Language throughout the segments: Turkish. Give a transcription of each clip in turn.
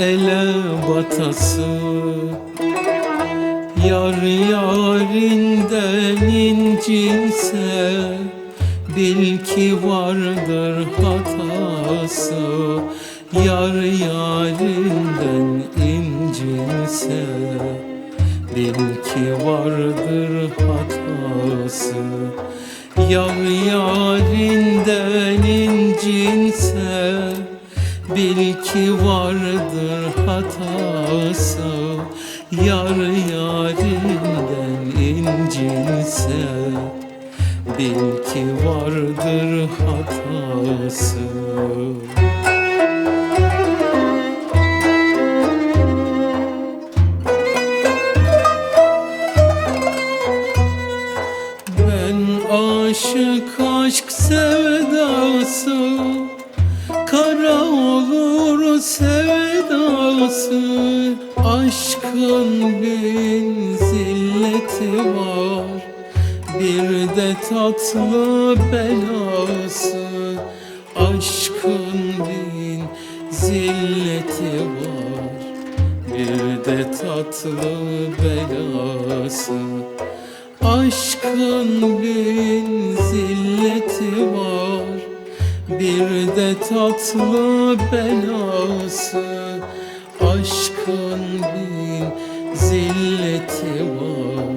ele batası. Yar yarinden incinse Bil ki vardır hatası. Yar yarinden incinse Bil ki vardır hatası. Yar yarinden incinse Bil ki vardır hatası. Yar yarinden incinse Bil ki vardır hatası. Ben aşık aşk sevdası Kara olur sevdası Aşkın bin zilleti var. Bir de tatlı belası Aşkın bin zilleti var. Bir de tatlı belası Aşkın bin zilleti var Bir de tatlı belası Aşkın bin zilleti var.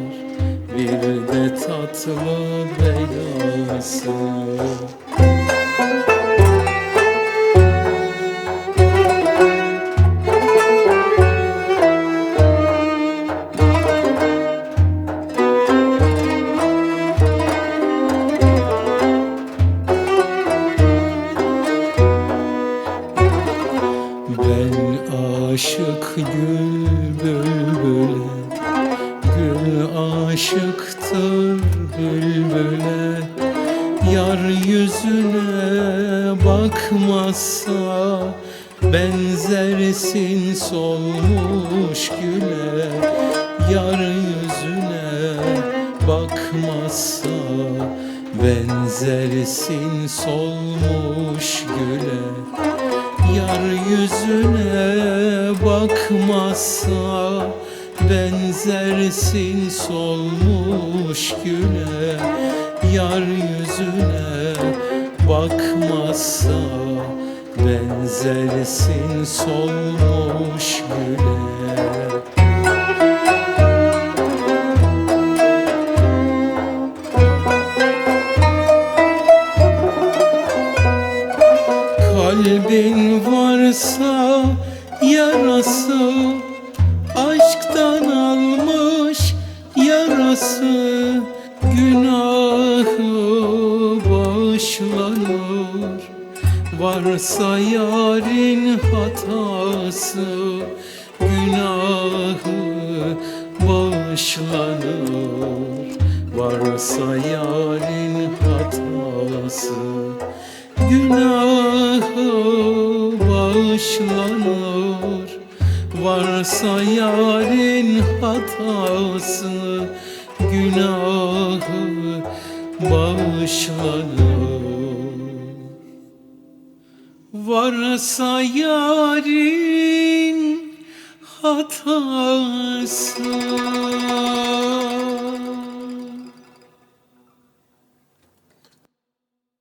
Bir de tatlı belası bülbüle Gül aşıktır bülbüle. Yar yüzüne bakmazsa Benzersin solmuş güle. Yar yüzüne bakmazsa Benzersin solmuş güle Yar yüzüne bakmazsa Benzersin solmuş güle Yar yüzüne bakmazsa Benzersin solmuş güle Kalbin varsa yarası Aşktan almış yarası Günahı bağışlanır Varsa yarın hatası Günahı bağışlanır Varsa yarın hatası Günahı bağışlanır. Varsa yarın hatası Günahı bağışlanır. Varsa yarın hatası